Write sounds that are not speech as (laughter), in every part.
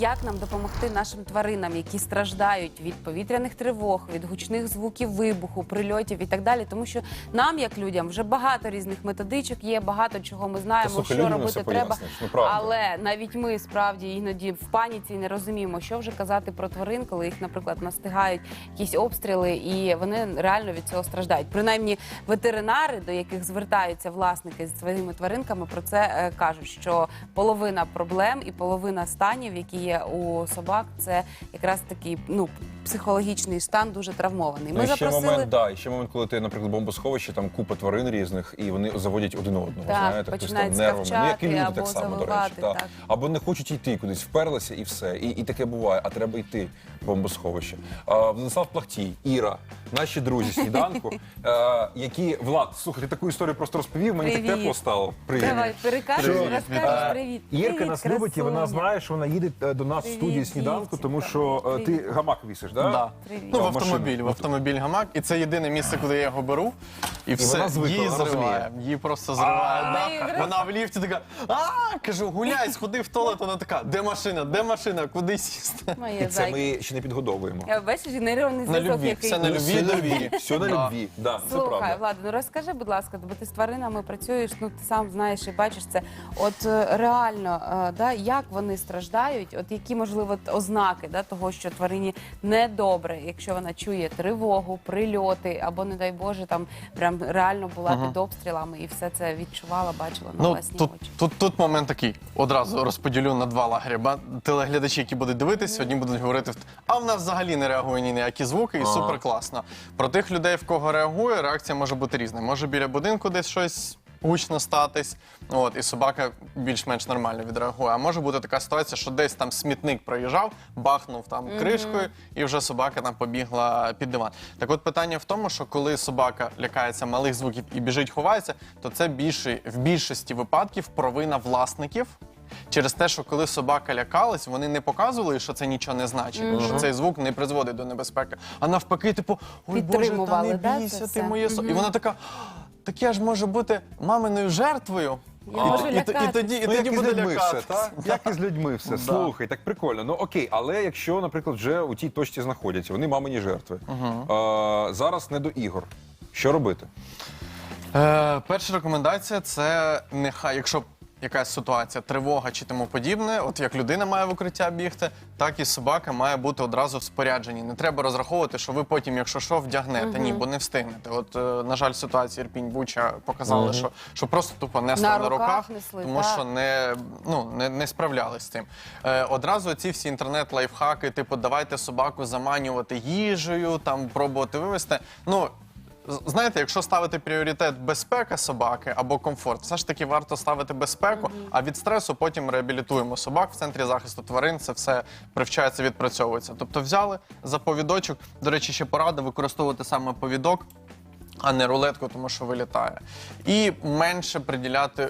Як нам допомогти нашим тваринам, які страждають від повітряних тривог, від гучних звуків вибуху, прильотів і так далі? Тому що нам, як людям, вже багато різних методичок є, багато чого ми знаємо, що робити треба. ну. Але навіть ми справді іноді в паніці не розуміємо, що вже казати про тварин, коли їх, наприклад, настигають якісь обстріли, і вони реально від цього страждають. Принаймні, ветеринари, до яких звертаються власники з своїми тваринками, про це е, кажуть, що половина проблем і половина станів, які є у собак, це якраз такий ну психологічний стан дуже травмований. Ми Ну, ще запросили момент, да, і ще момент, коли ти, наприклад, бомбосховище, там купа тварин різних, і вони заводять один одного. Так, знаєте, хтось починають там нервами. Ну, як і люди або так само, до речі. та. так. Або не хочуть йти кудись, вперлися і все. І, і таке буває, а треба йти бомбосховище. А, Владислав Плахтій, Іра, наші друзі сніданку, (laughs) е, які Влад, слухай, ти таку історію просто розповів, мені так Привіт. тепло стало. Привіт. Давай перекажеш, Привіт. розкажеш Е, привіт. Ірка Привіт, нас любить, і вона красуня. знає, що вона їде е, до нас в Привіт, студії сніданку, дівчинка. тому що е, ти Привіт. гамак вісиш, да? Да. Привіт. Ну, в автомобіль, в автомобіль гамак, і це єдине місце, куди я його беру. І все, вона звикла, її вона зриває. Її просто зриває. Да. вона Вона в ліфті така, а кажу, гуляй, сходи в туалет. Вона така, де машина, де машина, куди сісти? Моє І це ми ще не підгодовуємо. Я бачиш, нейронний На зв'язок, любві, який все на любві, Все на любві, все на Да. любві. Да, це Слухай, правда. Влада, ну розкажи, будь ласка, бо ти з тваринами працюєш, ну ти сам знаєш і бачиш це. От е, реально, е, да, як вони страждають, от які можливо т- ознаки да, того, що тварині недобре, якщо вона чує тривогу, прильоти, або, не дай Боже, там прям реально була під обстрілами і все це відчувала, бачила на Ну, власні тут, очі. тут, тут момент такий. Одразу розподілю на два лагеря. Ба- Телеглядачі, які будуть дивитися, одні будуть говорити, а в нас взагалі не реагує ні на які звуки, і супер класно. Про тих людей, в кого реагує, реакція може бути різна. Може біля будинку десь щось гучно статись, от, і собака більш-менш нормально відреагує. А може бути така ситуація, що десь там смітник проїжджав, бахнув там кришкою, і вже собака там побігла під диван. Так от питання в тому, що коли собака лякається малих звуків і біжить, ховається, то це більше в більшості випадків провина власників. Через те, що коли собака лякалась, вони не показували, що це нічого не значить, що цей звук не призводить до небезпеки. А навпаки, типу, ой Боже, та Підтримували, не да, це бійся, все? ти моє со. І вона така, так я ж можу бути маминою жертвою. Я і, і, і, тоді, і Ну, як тоді і з буде людьми все, лякатися. так? (laughs) Як і з людьми все. Слухай, так прикольно. Ну окей, але якщо, наприклад, вже у тій точці знаходяться, вони мамині жертви. А, зараз не до ігор. Що робити? Е, перша рекомендація це нехай, якщо якась ситуація, тривога чи тому подібне, от як людина має в укриття бігти, так і собака має бути одразу в спорядженні. Не треба розраховувати, що ви потім, якщо що, вдягнете. Ні, бо не встигнете. От, е, на жаль, ситуація Ірпінь Буча показала, що, що просто тупо несли На на, руках руках, несли, тому так. що не, ну, не, не справлялись з цим. Е, одразу ці всі інтернет-лайфхаки, типу, давайте собаку заманювати їжею, там пробувати вивести. Ну, Знаєте, якщо ставити пріоритет безпека собаки або комфорт, все ж таки варто ставити безпеку, а від стресу потім реабілітуємо собак в центрі захисту тварин. Це все привчається, відпрацьовується. Тобто взяли за повідочок. До речі, ще порада використовувати саме повідок, а не рулетку, тому що вилітає. І менше приділяти.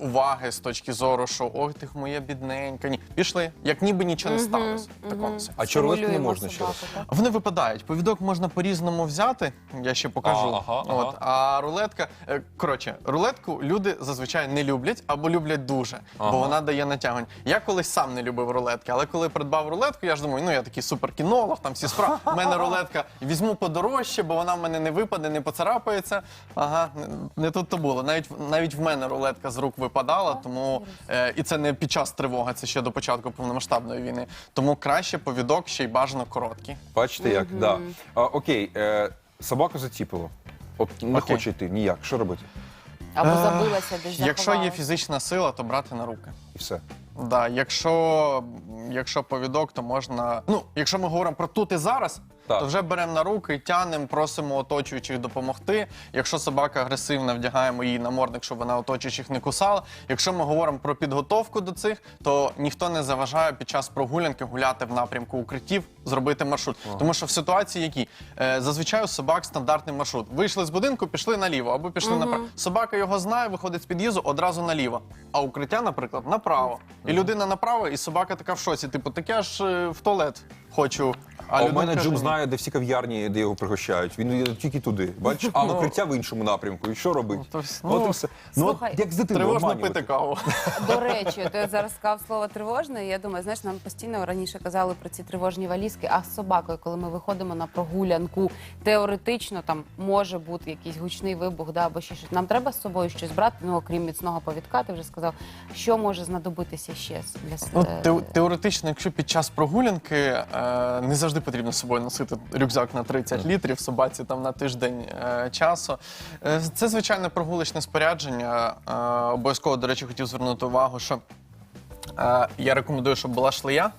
Уваги з точки зору, що ой, ти моя бідненька. Ні, пішли, як ніби нічого не сталося. в такому сенсі. А чого не Стимулюємо можна ще раз? так? Вони випадають. Повідок можна по-різному взяти. Я ще покажу. А, ага, От, а рулетка. е, Коротше, рулетку люди зазвичай не люблять або люблять дуже, Ага. бо вона дає натягування. Я колись сам не любив рулетки, але коли придбав рулетку, я ж думаю, ну я такий суперкінолог, там всі справи. У мене рулетка візьму подорожче, бо вона в мене не випаде, не поцарапається. Ага, не- не тут то було. Навіть навіть в мене рулетка з рук випадала, тому е, і це не під час тривоги, це ще до початку повномасштабної війни. Тому краще повідок ще й бажано короткий. Бачите, як? Да. А, окей, е, собаку заціпило. От не Окей. хоче йти ніяк. Що робити? Або забилася десь Якщо є фізична сила, то брати на руки. І все. Да, якщо, якщо повідок, то можна. Ну, якщо ми говоримо про тут і зараз, Так. то вже беремо на руки, тянемо, просимо оточуючих допомогти. Якщо собака агресивна, вдягаємо її намордник, щоб вона оточуючих не кусала. Якщо ми говоримо про підготовку до цих, то ніхто не заважає під час прогулянки гуляти в напрямку укриттів, зробити маршрут. Тому що в ситуації, які е, зазвичай у собак стандартний маршрут. Вийшли з будинку, пішли наліво або пішли направо. Собака його знає, виходить з під'їзду одразу наліво. А укриття, наприклад, направо. І людина направо, і собака така в шоці. Типу, так я ж е, в туалет хочу. А, у людина мене каже, Джум «Ні». Знає, де всі кав'ярні, де його пригощають. Він йде тільки туди. Бачиш, а Ну. укриття в іншому напрямку. І що робить? то вс- От ну, і все. Ну, от слухай, як з дитиною Тривожно обманювати. пити каву. До речі, ти зараз сказав слово тривожне. і Я думаю, знаєш, нам постійно раніше казали про ці тривожні валізки. А з собакою, коли ми виходимо на прогулянку, теоретично там може бути якийсь гучний вибух, да, або ще щось. Нам треба з собою щось брати. Ну окрім міцного повідка, ти вже сказав, що може знадобитися ще для с- Ну, е, те- теоретично, якщо під час прогулянки е, не завжди потрібно з собою носити рюкзак на 30 літрів, собаці там на тиждень е, часу. Е, це звичайне прогулочне спорядження. Е, обов'язково, до речі, хотів звернути увагу, що е, я рекомендую, щоб була шлея.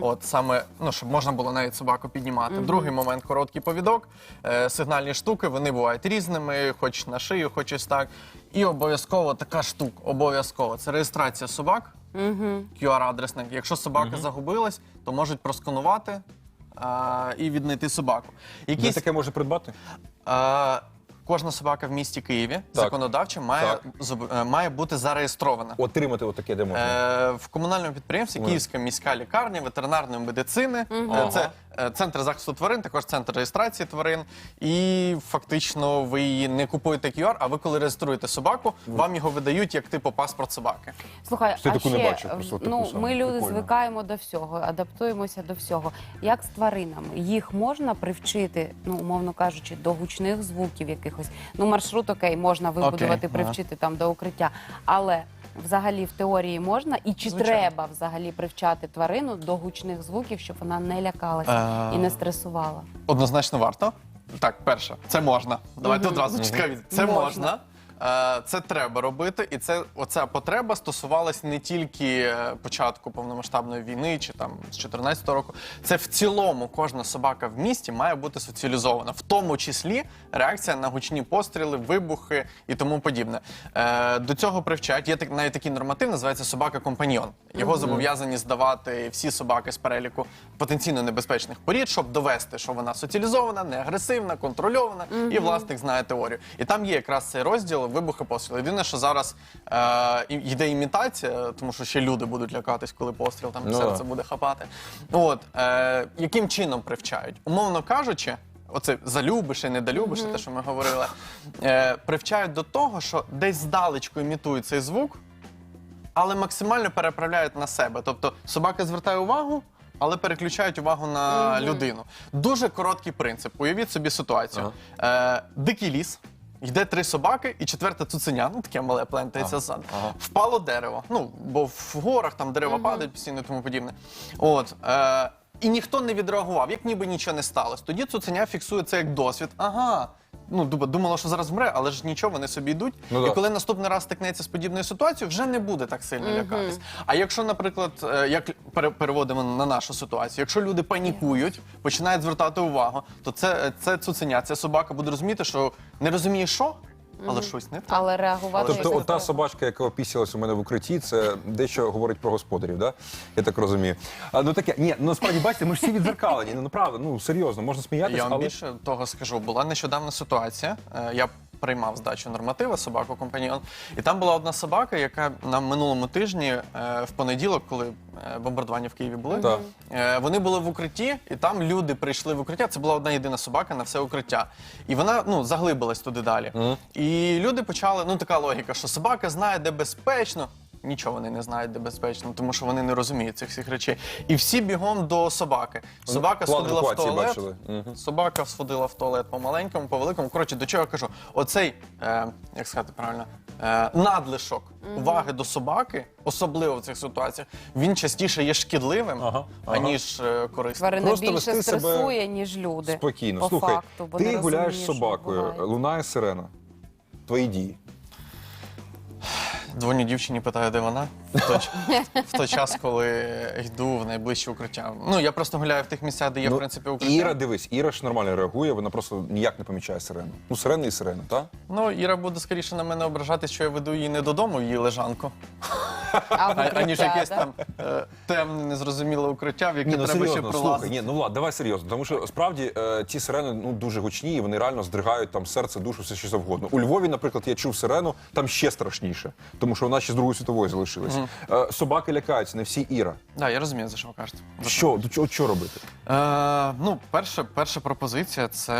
От саме, ну щоб можна було навіть собаку піднімати. Другий момент короткий повідок, е, сигнальні штуки, вони бувають різними, хоч на шию, хоч ось так. І обов'язково така штука, обов'язково. Це реєстрація собак, QR-адресник. Якщо собака загубилась, то можуть просканувати е, і віднайти собаку. Де таке може придбати? А, кожна собака в місті Києві законодавчо має, зоб- е, має бути зареєстрована. Отримати отаке, де можна. Е, в комунальному підприємстві Київська міська лікарня ветеринарної медицини. Угу. Це центр захисту тварин, також центр реєстрації тварин. І фактично ви її не купуєте QR, а ви коли реєструєте собаку, вам його видають як типу паспорт собаки. Слухай, а таку не ще, бачив, просто таку ну, саму. ми люди Прикольно. звикаємо до всього, адаптуємося до всього. Як з тваринами? Їх можна привчити, ну, умовно кажучи, до гучних звуків якихось. Ну, маршрут окей, можна вибудувати, Окей, привчити там до укриття. Але взагалі в теорії можна і чи Звичайно. треба взагалі привчати тварину до гучних звуків, щоб вона не лякалася Е, і не стресувала? Однозначно варто. Так, перше, це можна. Давайте одразу чітка від. Це Можна. Е, Це треба робити, і це оця потреба стосувалась не тільки е, початку повномасштабної війни чи там з 14 року. Це в цілому кожна собака в місті має бути соціалізована, в тому числі реакція на гучні постріли, вибухи і тому подібне. Е, До цього привчають. Є навіть такий норматив, називається собака-компаньйон. Його зобов'язані здавати всі собаки з переліку потенційно небезпечних порід, щоб довести, що вона соціалізована, не агресивна, контрольована, і власник знає теорію. І там є якраз цей розділ вибухи постріли. Єдине, що зараз е, йде імітація, тому що ще люди будуть лякатись, коли постріл там Ну, серце буде хапати. От е, яким чином привчають? Умовно кажучи. Оце залюбиш і недолюбиш, те, що ми говорили, е, привчають до того, що десь здалечку імітують цей звук, але максимально переправляють на себе. Тобто собака звертає увагу, але переключають увагу на людину. Дуже короткий принцип. Уявіть собі ситуацію. Е, дикий ліс. Йде три собаки і четверта цуценя, ну таке мале плентається ззаду. Впало дерево. Ну, бо в горах там дерева падають постійно і тому подібне. От. Е, і ніхто не відреагував, як ніби нічого не сталося. Тоді цуценя фіксує це як досвід. Ага. Ну, дуба- думала, що зараз вмре, але ж нічого, вони собі йдуть. Ну і да. коли наступний раз стикнеться з подібною ситуацією, вже не буде так сильно лякатись. А якщо, наприклад, е, як пере- переводимо на нашу ситуацію, якщо люди панікують, починають звертати увагу, то це, це цуценя, ця собака буде розуміти, що не розуміє, що, але щось не так. Але реагувати Тобто, як ота треба. собачка, яка опісялась у мене в укритті, це дещо говорить про господарів, да? Я так розумію. А, ну таке, ні, ну справді бачите, ми ж всі відзеркалені. Ну правда, ну серйозно, можна сміятися, Я вам але більше того скажу. Була нещодавна ситуація. Е, Я приймав здачу норматива собаку компаньйон. І там була одна собака, яка на минулому тижні, е, в понеділок, коли е, бомбардування в Києві були, Так. е, вони були в укритті, і там люди прийшли в укриття. Це була одна єдина собака на все укриття. І вона ну заглибилась туди далі. І люди почали, ну така логіка, що собака знає, де безпечно. Нічого вони не знають, де безпечно, тому що вони не розуміють цих всіх речей. І всі бігом до собаки. Собака план сходила в евакуації туалет. бачили. Мгм. Собака сходила в туалет по маленькому, по великому. Коротше, до чого я кажу? Оцей, е, як сказати правильно, е, надлишок уваги до собаки, особливо в цих ситуаціях, він частіше є шкідливим, Ага, ага. аніж е, корисним. Тварина Просто більше вести себе стресує, ніж люди. спокійно. По Слухай, факту, бо ти не гуляєш з розумієш, що собакою, буває. лунає сирена. Твої дії. Дзвоню дівчині, питаю, де вона. В той, в той час, коли йду в найближче укриття. Ну, я просто гуляю в тих місцях, де є, в принципі, укриття. Ну, Іра, дивись, Іра ж нормально реагує, вона просто ніяк не помічає сирену. Ну, сирена і сирена, так? Ну, Іра буде скоріше на мене ображати, що я веду її не додому в її лежанку, А аніж якесь да? там е, темне, незрозуміле укриття, в яке Ні, ну треба ще серйозно, слухай, пролазити. ні, ну Влад, давай серйозно, тому що справді е, ці сирени ну дуже гучні, і вони реально здригають там серце, душу, все що завгодно. У Львові, наприклад, я чув сирену, там ще страшніше, тому що вона ще з Другої світової залишилась. Е, собаки лякаються, не всі Іра. Да, я розумію, за що ви кажете. За Що, до чого, що робити? Е, ну, перша, перша пропозиція це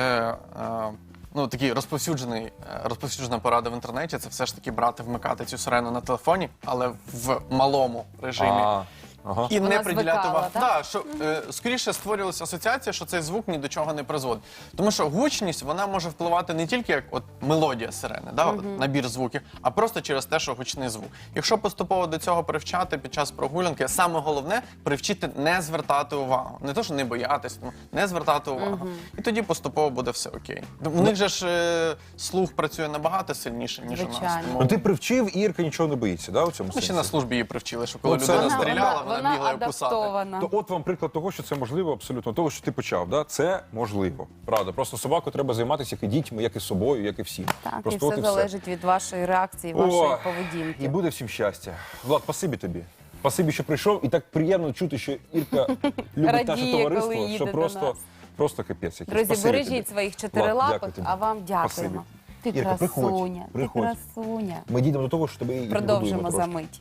е, ну, такий розповсюджений, е, розповсюджена порада в інтернеті. Це все ж таки брати, вмикати цю сирену на телефоні, але в малому режимі. А, ага. І Вона не приділяти звикала, увагу. так? Да, що е, скоріше створювалася асоціація, що цей звук ні до чого не призводить. Тому що гучність вона може впливати не тільки як от мелодія сирени, да, от, набір звуків, а просто через те, що гучний звук. Якщо поступово до цього привчати під час прогулянки, саме головне привчити не звертати увагу. Не то, що не боятися, тому не звертати увагу. І тоді поступово буде все окей. У них же ж е, слух працює набагато сильніше, ніж у нас. Звичайно. Тому Ну ти привчив, і Ірка нічого не боїться, да, у цьому ми ще на службі її привчили, що коли Ну, це- людина Вона- стріляла, вона, вона, кусати. адаптована. То от вам приклад того, що це можливо, абсолютно того, що ти почав. Да? Це можливо. Правда. Просто собаку треба займатися як і дітьми, як і собою, як і всім. Так, Просто і от все залежить від вашої реакції, вашої О, поведінки. І буде всім щастя. Влад, спасибі тобі. Спасибі, що прийшов, і так приємно чути, що Ірка (laughs) любить наше Радіє, коли товариство, їде що до просто, нас. просто капець. якийсь. Друзі, Спасибі бережіть тобі. своїх Влад, чотирилапок, дякую тобі. а вам Спасибі. дякуємо. Ти Ірка, приходь, красуня, ти приходь. красуня. Ми дійдемо до того, що тебе і Продовжимо підгодуємо за мить.